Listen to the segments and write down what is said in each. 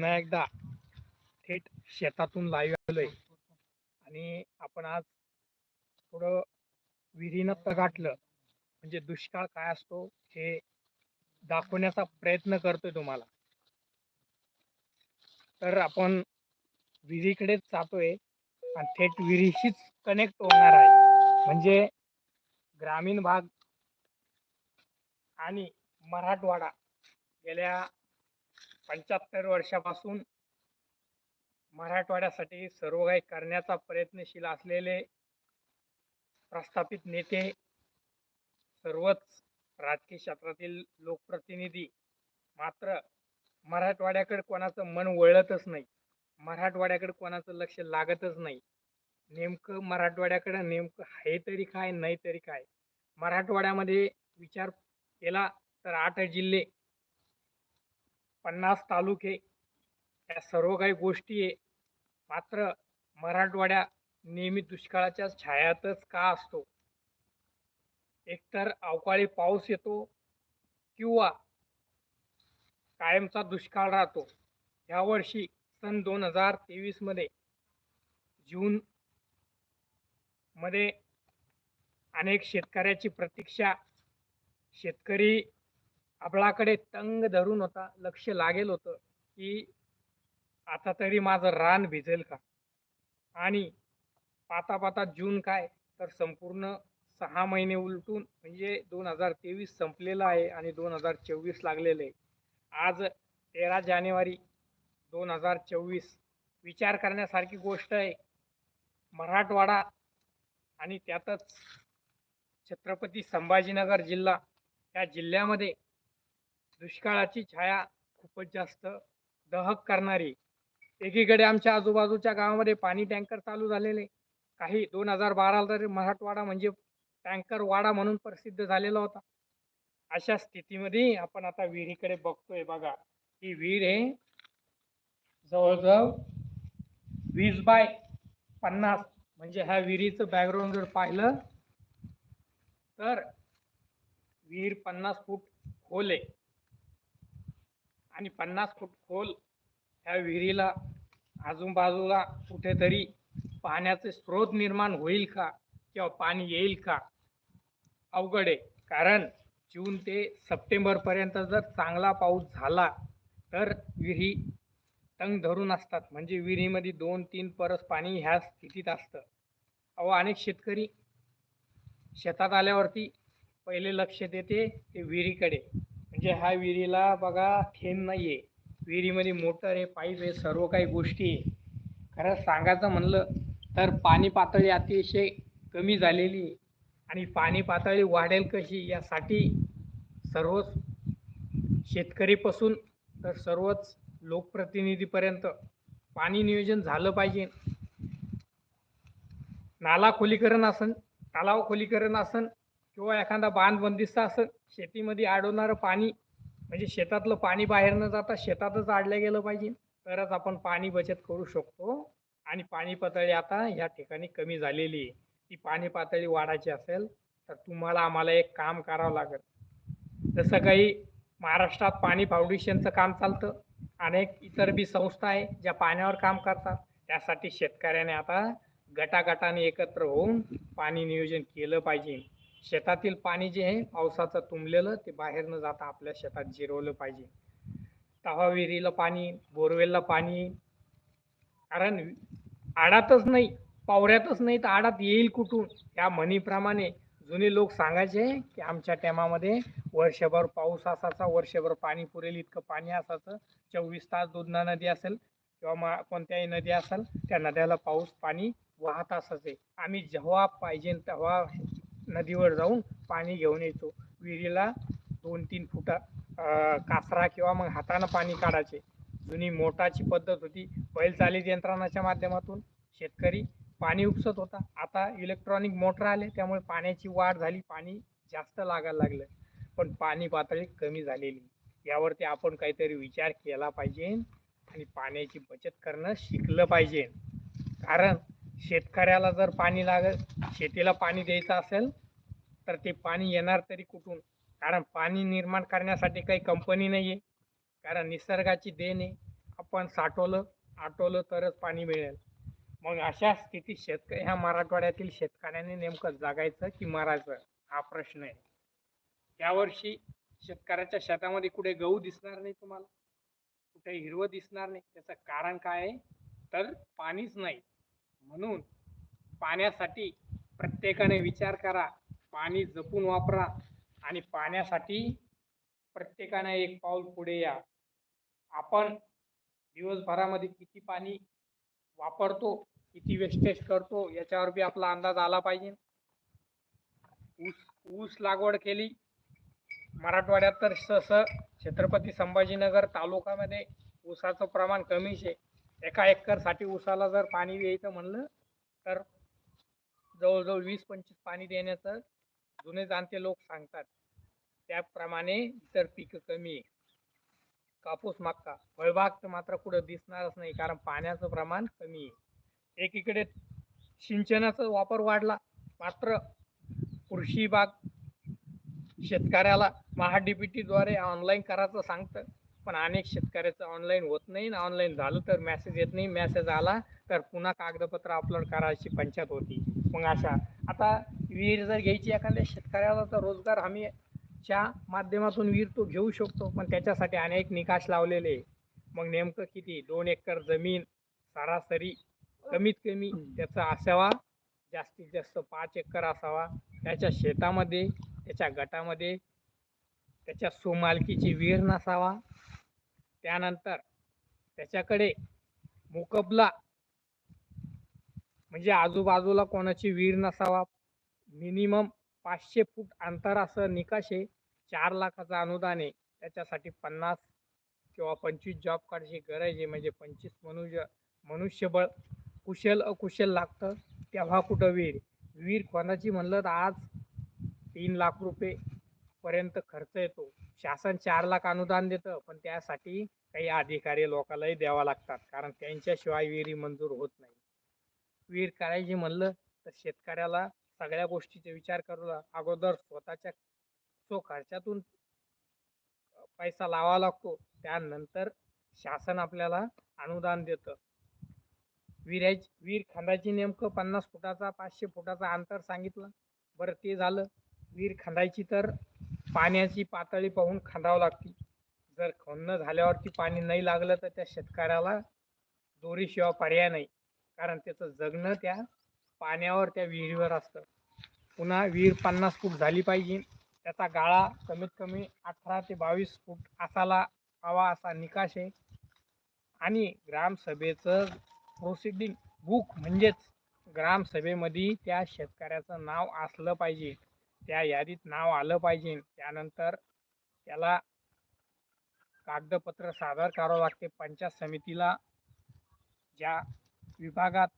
पुन्हा एकदा थेट शेतातून लाईव्ह आलोय. आणि आपण आज थोडं विहिरीनं तर गाठलं म्हणजे दुष्काळ काय असतो हे दाखवण्याचा प्रयत्न करतोय तुम्हाला. तर आपण विहिरीकडेच जातोय आणि थेट विहिरीशीच कनेक्ट होणार आहे. म्हणजे ग्रामीण भाग आणि मराठवाडा गेल्या पंच्याहत्तर वर्षापासून मराठवाड्यासाठी सर्व काही करण्याचा प्रयत्नशील असलेले प्रस्थापित नेते सर्वच राजकीय क्षेत्रातील लोकप्रतिनिधी मात्र मराठवाड्याकडे कोणाचं मन वळतच नाही. मराठवाड्याकडे कोणाचं लक्ष लागतच नाही. नेमकं मराठवाड्याकडे नेमकं आहे तरी काय नाही तरी काय? मराठवाड्यामध्ये विचार केला तर आठ जिल्हे पन्नास तालुके या सर्व काही गोष्टी आहे. मात्र मराठवाड्या नेहमी दुष्काळाच्या छायातच का असतो? एकतर अवकाळी पाऊस येतो किंवा कायमचा दुष्काळ राहतो. यावर्षी सन दोन हजार तेवीसमध्ये जून मध्ये अनेक शेतकऱ्याची प्रतीक्षा शेतकरी आपल्याकडे तंग धरून होता लक्ष लागेल होतं की आता तरी माझं रान भिजेल का? आणि पाता पाता जून काय? तर संपूर्ण सहा महिने उलटून म्हणजे दोन हजार तेवीस संपलेलं आहे आणि दोन हजार चोवीस लागलेलं आहे. आज तेरा जानेवारी दोन हजार चोवीस. विचार करण्यासारखी गोष्ट आहे. मराठवाडा आणि त्यातच छत्रपती संभाजीनगर जिल्हा या जिल्ह्यामध्ये दुष्काळाची छाया खूपच जास्त दहक करणारी. एकीकडे आमच्या आजूबाजूच्या गावामध्ये पाणी टँकर चालू झालेले. काही दोन हजार बाराला तरी मराठवाडा म्हणजे टँकर वाडा म्हणून प्रसिद्ध झालेला होता. अशा स्थितीमध्ये आपण आता विहिरीकडे बघतोय बघा. ही विहीर हे जवळजवळ वीस बाय पन्नास म्हणजे ह्या विहिरीचं बॅकग्राऊंड जर पाहिलं तर विहीर पन्नास फूट खोल आहे. आणि पन्नास फूट खोल ह्या विहिरीला आजूबाजूला कुठेतरी पाण्याचे स्रोत निर्माण होईल का किंवा पाणी येईल का अवघड आहे. कारण जून ते सप्टेंबरपर्यंत जर चांगला पाऊस झाला तर विहिरी तंग धरून असतात. म्हणजे विहिरीमध्ये दोन तीन परस पाणी ह्या स्थितीत असतं. अहो अनेक शेतकरी शेतात आल्यावरती पहिले लक्ष देते ते विहिरीकडे. म्हणजे ह्या विहिरीला बघा थेंब नाही आहे विहिरीमध्ये मोटर आहे पाईप आहे सर्व काही गोष्टी आहे. खरं सांगायचं म्हणलं तर पाणी पातळी अतिशय कमी झालेली आणि पाणी पातळी वाढेल कशी यासाठी सर्वच शेतकरीपासून तर सर्वच लोकप्रतिनिधीपर्यंत पाणी नियोजन झालं पाहिजे. नाला खोलीकरण असन तलाव खोलीकरण असन किंवा एखादा बांध बंदिस्त असं शेतीमध्ये अडवणारं पाणी म्हणजे शेतातलं पाणी बाहेर न जाता शेतातच आडलं गेलं पाहिजे तरच आपण पाणी बचत करू शकतो. आणि पाणी पातळी आता या ठिकाणी कमी झालेली आहे. ती पाणी पातळी वाढायची असेल तर तुम्हाला आम्हाला एक काम करावं लागेल. जसं काही महाराष्ट्रात पाणी फाउंडेशनचं काम चालतं अनेक इतर बी संस्था आहे ज्या पाण्यावर काम करतात. त्यासाठी शेतकऱ्याने आता गटागटाने एकत्र होऊन पाणी नियोजन केलं पाहिजे. शेतातील पाणी जे आहे पावसाचं तुंबलेलं ते बाहेर न जाता आपल्या शेतात जिरवलं पाहिजे. तवा विहिरीला पाणी बोरवेलला पाणी कारण आडातच नाही पावऱ्यातच नाही तर आडात येईल कुठून? या म्हणीप्रमाणे जुने लोक सांगायचे की आमच्या टायमामध्ये वर्षभर पाऊस असायचा वर्षभर पाणी पुरेल इतकं पाणी असायचं. चोवीस तास दुधना नदी असेल किंवा मा कोणत्याही नदी असेल त्या नद्याला पाऊस पाणी वाहत असायचे. आम्ही जेव्हा पाहिजे तेव्हा नदीवर जाऊन पाणी घेऊन यायचो विहिरीला दोन तीन फुटा कासरा किंवा मग हातानं पाणी काढायचे. जुनी मोटाची पद्धत होती. बैलचालित यंत्रणाच्या माध्यमातून शेतकरी पाणी उपसत होता. आता इलेक्ट्रॉनिक मोटर आले त्यामुळे पाण्याची वाढ झाली. पाणी जास्त लागायला लागलं. पण पाणी पातळी कमी झालेली. यावरती आपण काहीतरी विचार केला पाहिजे आणि पाण्याची बचत करणं शिकलं पाहिजे. कारण शेतकऱ्याला जर पाणी लागत शेतीला पाणी द्यायचं असेल तर ते पाणी येणार तरी कुठून? कारण पाणी निर्माण करण्यासाठी काही कंपनी नाही आहे कारण निसर्गाची देण आहे. आपण साठवलं आटवलं तरच पाणी मिळेल. मग अशा स्थितीत शेतकरी ह्या मराठवाड्यातील शेतकऱ्याने नेमकं जगायचं की मारायचं? हा प्रश्न आहे. यावर्षी शेतकऱ्याच्या शेतामध्ये कुठे गहू दिसणार नाही तुम्हाला? कुठे हिरवं दिसणार नाही? त्याचं कारण काय आहे? तर पाणीच नाही. म्हणून पाण्यासाठी प्रत्येकाने विचार करा. पाणी जपून वापरा आणि पाण्यासाठी प्रत्येकाने एक पाऊल पुढे या. आपण दिवसभरामध्ये किती पाणी वापरतो किती वेस्टेज करतो याच्यावर बी आपला अंदाज आला पाहिजे. ऊस ऊस लागवड केली. मराठवाड्यात तर सहसं छत्रपती संभाजीनगर तालुक्यामध्ये ऊसाचं प्रमाण कमीच आहे. एका एकरसाठी उसाला जर पाणी द्यायचं म्हणलं तर जवळजवळ वीस पंचवीस पाणी देण्याचं जुने जाणते लोक सांगतात. त्याप्रमाणे इतर पिकं कमी आहे. कापूस मक्का फळबाग तर मात्र कुठं दिसणारच नाही कारण पाण्याचं प्रमाण कमी आहे. एकीकडे सिंचनाचा वापर वाढला मात्र कृषी बाग शेतकऱ्याला महाडीपीटीद्वारे ऑनलाईन करायचं सांगतं. पण अनेक शेतकऱ्याचं ऑनलाईन होत नाही ना. ऑनलाईन झालं तर मेसेज येत नाही. मेसेज आला तर पुन्हा कागदपत्र अपलोड करायची पंचायत होती. मग अशा. आता विहीर जर घ्यायची एखाद्या शेतकऱ्याला तर रोजगार हमीच्या माध्यमातून विहीर तो घेऊ शकतो. पण त्याच्यासाठी अनेक निकाष लावलेले. मग नेमकं किती? दोन एकर जमीन सरासरी कमीत कमी त्याचा असावा. जास्तीत जास्त पाच एकर असावा. त्याच्या शेतामध्ये त्याच्या गटामध्ये त्याच्या सुमालकीची विहीर नसावा. त्यानंतर त्याच्याकडे मुकबला. म्हणजे आजूबाजूला कोणाची विहीर नसावा. मिनिमम पाचशे फूट अंतर असं निकाशे चार लाखाचं अनुदान आहे. त्याच्यासाठी पन्नास किंवा पंचवीस जॉब कार्डची गरज आहे. म्हणजे पंचवीस मनुष्य मनुष्यबळ कुशल अकुशल लागतं. तेव्हा कुठं विहीर विहीर कोणाची म्हणलं तर आज तीन लाख रुपये पर्यंत खर्च येतो. शासन चार लाख अनुदान देतं पण त्यासाठी काही अधिकारी लोकांनाही द्यावा लागतात कारण त्यांच्याशिवाय विहिरी मंजूर होत नाही. विहीर करायची म्हणलं तर शेतकऱ्याला सगळ्या गोष्टीचा विचार करू अगोदर स्वतःच्या तो खर्चातून पैसा लावा लागतो त्यानंतर शासन आपल्याला अनुदान देतं. विराज वीर खंदायची नेमकं पन्नास फुटाचा पाचशे फुटाचा अंतर सांगितलं. बरं ते झालं. वीर खंदायची तर पाण्याची पातळी पाहून खंदावं लागते जर खन्न झाल्यावरती पाणी नाही लागलं तर त्या शेतकऱ्याला दोरीशिवाय पर्याय नाही. कारण त्याचं जगणं त्या पाण्यावर त्या विहिरीवर असतं. पुन्हा विहीर पन्नास फूट झाली पाहिजे. त्याचा गाळा कमीत कमी अठरा ते बावीस फूट असायला हवा असा निकाष आहे. आणि ग्रामसभेचं प्रोसिडिंग बुक म्हणजेच ग्रामसभेमध्ये त्या शेतकऱ्याचं नाव असलं पाहिजे. त्या यादीत नाव आलं पाहिजे. त्यानंतर त्याला कागदपत्र सादर करावं लागते. पंचायत समितीला ज्या विभागात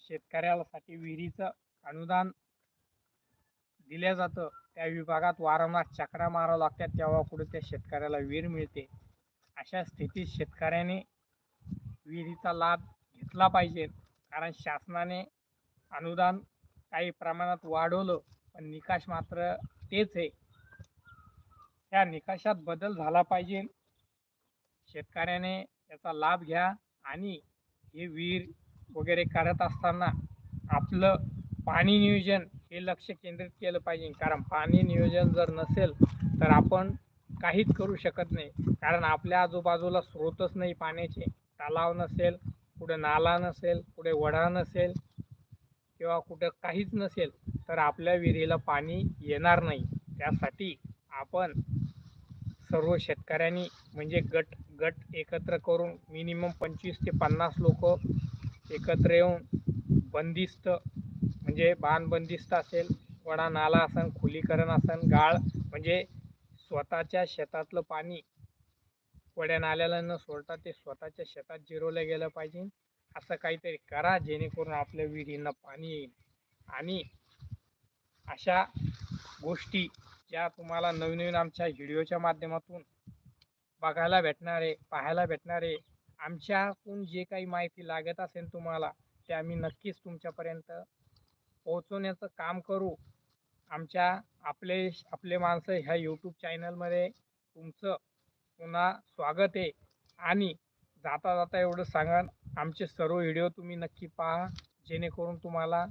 शेतकऱ्यासाठी विहिरीचं अनुदान दिलं जातं त्या विभागात वारंवार चक्रा मारावं लागतात. तेव्हा कुठे त्या शेतकऱ्याला विहीर मिळते. अशा स्थितीत शेतकऱ्याने विहिरीचा लाभ घेतला पाहिजे. कारण शासनाने अनुदान काही प्रमाणात वाढवलं पण निकाष मात्र तेच आहे. त्या निकाषात बदल झाला पाहिजे. शेतकऱ्याने याचा लाभ घ्या आणि हे विहीर वगैरे करत असताना आपलं पाणी नियोजन हे लक्ष केंद्रित केलं पाहिजे. कारण पाणी नियोजन जर नसेल तर आपण काहीच करू शकत नाही. कारण आपल्या आजूबाजूला स्रोतच नाही पाण्याचे. तलाव नसेल कुठे नाला नसेल कुठे वडा नसेल किंवा कुठं काहीच नसेल. तर आपल्या विहिरीला पाणी येणार नाही. त्यासाठी आपण सर्व शेतकऱ्यांनी म्हणजे गट गट एकत्र करून मिनिमम पंचवीस ते पन्नास लोक एकत्र येऊन बंदिस्त म्हणजे बाण बंदिस्त असेल वडा नाला असेल खुलीकरण असेल गाळ म्हणजे स्वतःच्या शेतातलं पाणी वड्या नाल्याला न सोडता ते स्वतःच्या शेतात जिरवलं गेलं पाहिजे. असं काहीतरी करा जेणेकरून आपल्या विहिरींना पाणी येईल. आणि अशा गोष्टी ज्या तुम्हाला नवीन नवीन आमच्या व्हिडिओच्या माध्यमातून बघायला भेटणार आहे पाहायला भेटणार आहे आमच्याकडून जे काही माहिती लागत असेल तुम्हाला ते आम्ही नक्कीच तुमच्यापर्यंत पोहोचवण्याचं काम करू. आमच्या आपले आपले माणसं ह्या यूट्यूब चॅनलमध्ये तुमचं पुन्हा स्वागत आहे. आणि जाता जाता एवढं सांगा आमचे सर्व व्हिडिओ तुम्ही नक्की पहा जेणेकरून तुम्हाला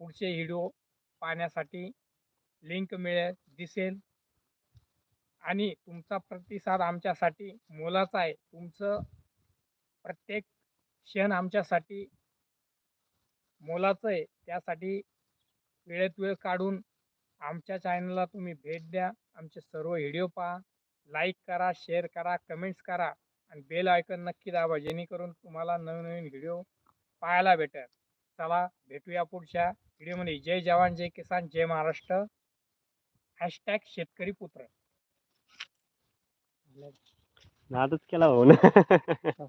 पुढचे व्हिडिओ पाहण्यासाठी लिंक मिळेल दिसेल. आणि तुमचा प्रतिसाद आमच्यासाठी मोलाचा आहे. तुमचं प्रत्येक क्षण आमच्यासाठी मोलाचं आहे. त्यासाठी वेळेत वेळ काढून आमच्या चॅनलला तुम्ही भेट द्या. आमचे सर्व व्हिडिओ पहा. लाईक करा शेअर करा कमेंट्स करा. आणि बेल आयकन नक्की दाबा जेणेकरून तुम्हाला नवनवीन व्हिडिओ पाहायला भेटेल. चला भेटूया पुढच्या व्हिडिओमध्ये जय जवान जय किसान जय महाराष्ट्र. हॅशटॅग शेतकरी पुत्र. नादच केला भाऊ. ना